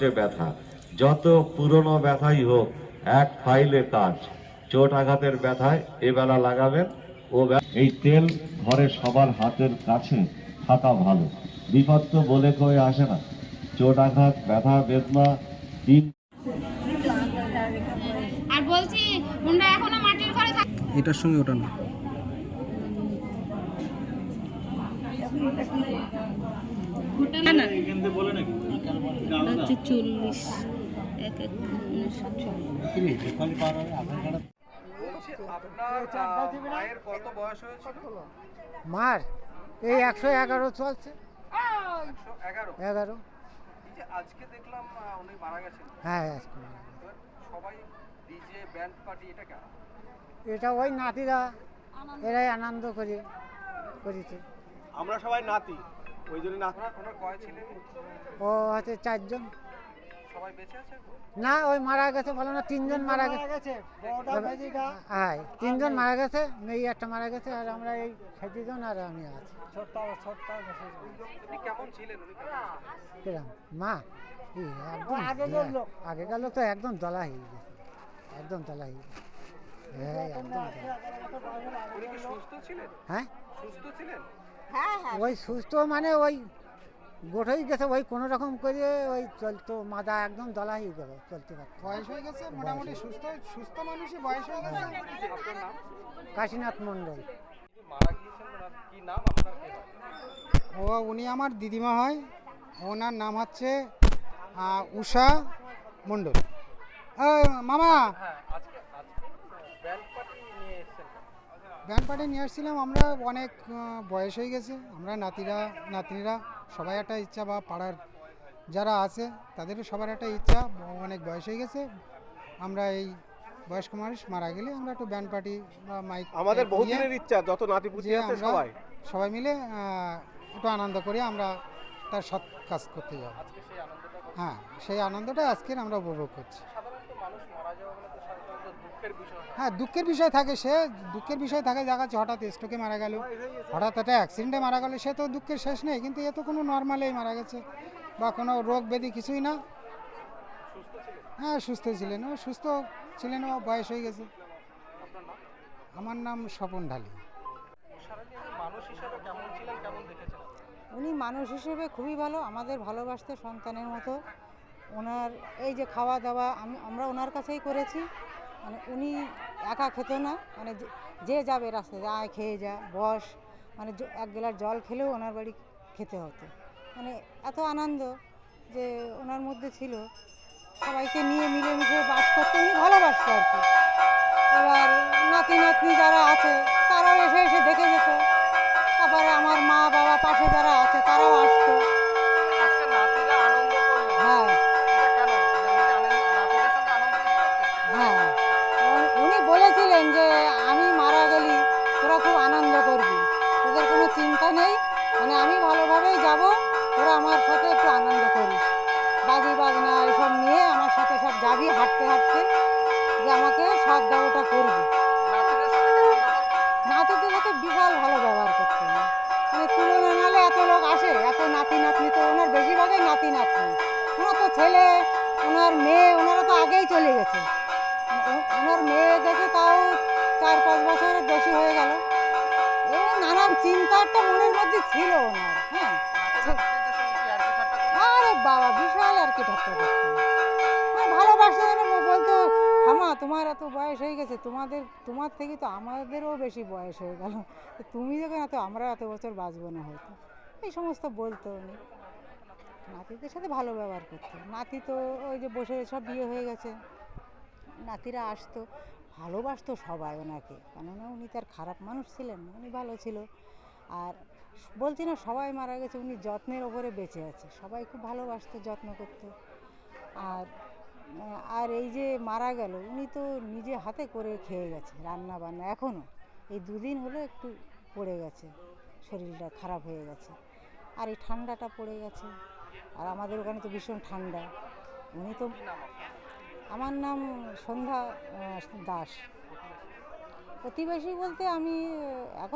জয়েন্টে জয়েন্টে ব্যথা। যত পুরনো ব্যথাই হোক এক ফাইলে কাজ। চোট আঘাতের ব্যথায় এবেলা লাগাবেন ও এই তেল ঘরে সবার হাতের কাছে থাকা ভালো। বিপদ তো বলে কয়ে আসে না। চোট আঘাত ব্যথা বেদনা দিন আর বলছি হুন্ডা এখনও মাটির ঘরে থাকে এটার সঙ্গে ওটা না। না। না হচ্ছে চল্লিশ এক এক উনিশশো চল্লিশ। মার এই একশো এগারো চলছে। এগারো। আজকে দেখলাম আহ, উনি মারা গেছেন হ্যাঁ আজকে। সবাই ডিজে ব্যান্ড পার্টি এটা কেন এটা ওই নাতিরা এরাই আনন্দ করে করেছে। আমরা সবাই নাতি। ওই জন্য না। ও হচ্ছে চারজন। সবাই বেঁচে আছে এখন? না ওই মারা গেছে বলো না তিনজন মারা গেছে। হ্যাঁ তিনজন মারা গেছে মেয়ে একটা মারা গেছে আর আমরা এই সাতজন আর আমি আছি। উনি কেমন ছিলেন? উনি কেমন ছিলেন? কিরম? মা? একদম আগেকার লোক। তো একদম দলা হয়ে গেছে। একদম দলা হয়ে গেছে। হ্যাঁ একদম সুস্থ ছিলেন? হ্যাঁ সুস্থ ওই সুস্থ মানে ওই গোঠই গেছে ওই কোনো রকম করে ওই চলতো মাদা একদম দলা হয়ে গেল চলতে পারতো বয়স হয়ে গেছে? মোটামুটি সুস্থ সুস্থ মানুষই বয়স হয়ে গেছে? কাশীনাথ মণ্ডল। মারা গিয়েছেন ওনার কি নাম আপনার কে হয়? ও উনি আমার দিদিমা হয়। ওনার নাম হচ্ছে উষা মণ্ডল। মামা হ্যাঁ আজকে আজকে ব্যান্ড পার্টি নিয়ে এসেছেন কেন? ব্যান্ড পার্টি নিয়ে আসছিলাম আমরা অনেক বয়স হয়ে গেছে আমরা নাতিরা নাতনিরা সবাই একটা ইচ্ছা বা পাড়ার যারা আছে তাদেরও সবার একটা ইচ্ছা অনেক বয়স হয়ে গেছে আমরা এই বয়স্ক মানুষ মারা গেলে আমরা একটু ব্যান্ড পার্টি বা মাইক আমাদের বহুদিনের ইচ্ছা যত নাতি পুতি আছে আমরা সবাই। সবাই মিলে একটু আনন্দ করে আমরা তার সৎ কাজ করতে যাব। আজকে সেই আনন্দটা করছেন। হ্যাঁ সেই আনন্দটা আজকের আমরা উপভোগ করছি। সাধারণত মানুষ মারা যাওয়া মানে তো সাধারণত দুঃখের বিষয়। হয়। দুঃখের বিষয় থাকে সে, দুঃখের বিষয় থাকে, দেখা যাচ্ছে হঠাৎ স্ট্রোকে মারা গেল, হঠাৎ একটা অ্যাক্সিডেন্টে মারা গেল, সে তো দুঃখের শেষ নেই, কিন্তু এ তো কোনো নর্মালেই মারা গেছে, বা কোনো রোগ ব্যাধি কিছুই না হ্যাঁ সুস্থ ছিলেন, ও সুস্থ ছিলেন, ও বয়স হয়ে গেছে আমার নাম স্বপন ঢালি? উনি মানুষ হিসেবে খুবই ভালো, আমাদের ভালোবাসতে সন্তানের মতো ওনার এই যে খাওয়া দাওয়া, আমি, আমরা ওনার কাছেই করেছি মানে উনি একা খেত না মানে যে- যাবে রাস্তায় আয় খেয়ে যা, বস মানে এক গ্লাস জল খেলেও ওনার বাড়ি খেতে হতো। মানে এত আনন্দ যে ওনার মধ্যে ছিল। সবাইকে নিয়ে মিলেমিশে বাস করতে উনি ভালোবাসতো আর কি। এবার নাতি, নাতনি যারা আছে, তারাও এসে এসে দেখে যেত। তারপরে আমার মা বাবা পাশে যারা আছে, তারাও আসতো। সৎ দেওয়াটা করবি। নাতিদের করতেন? সাথে বিশাল ভালো ব্যবহার করতেন মানে তুলনা নালে এত লোক আসে এত নাতি নাতনি তো ওনার বেশিরভাগই নাতি নাতনি। ওনার তো ছেলে ওনার মেয়ে ওনারা তো আগেই চলে গেছে। ওনার মেয়ে গেছে তাও চার পাঁচ বছরের বেশি হয়ে গেল। এই নানান চিন্তা একটা মনের মধ্যে ছিল ওনার হ্যাঁ। আর করতেন? বাবা বিশাল আর কি ঠাট্টা করতো মানে ভালোবাসতো হামা তোমার এত বয়স হয়ে গেছে, তোমাদের, তোমার থেকে তো আমাদেরও বেশি বয়স হয়ে গেল। তুমি যখন এত, আমরা এত বছর বাঁচবো না হয়তো। এই সমস্ত বলতো উনি। নাতিদের সাথে ভালো ব্যবহার করতো। নাতি তো ওই যে বসে, সব বিয়ে হয়ে গেছে। নাতিরা আসতো, ভালোবাসতো সবাই ওনাকে। কেননা উনি তার খারাপ মানুষ ছিলেন উনি ভালো ছিল। আর বলছি না, সবাই মারা গেছে, উনি যত্নের ওপরে বেঁচে আছে। সবাই খুব ভালোবাসতো, যত্ন করতো। আর আর এই যে মারা গেল উনি তো নিজে হাতে করে খেয়ে গেছে রান্না বান্না এখনও এই দুদিন হলো একটু পড়ে গেছে শরীরটা খারাপ হয়ে গেছে। আর এই ঠান্ডাটা পড়ে গেছে। আর আমাদের ওখানে তো ভীষণ ঠান্ডা। উনি তো আমার নাম সন্ধ্যা দাস। প্রতিবেশী বলতে আমি এখন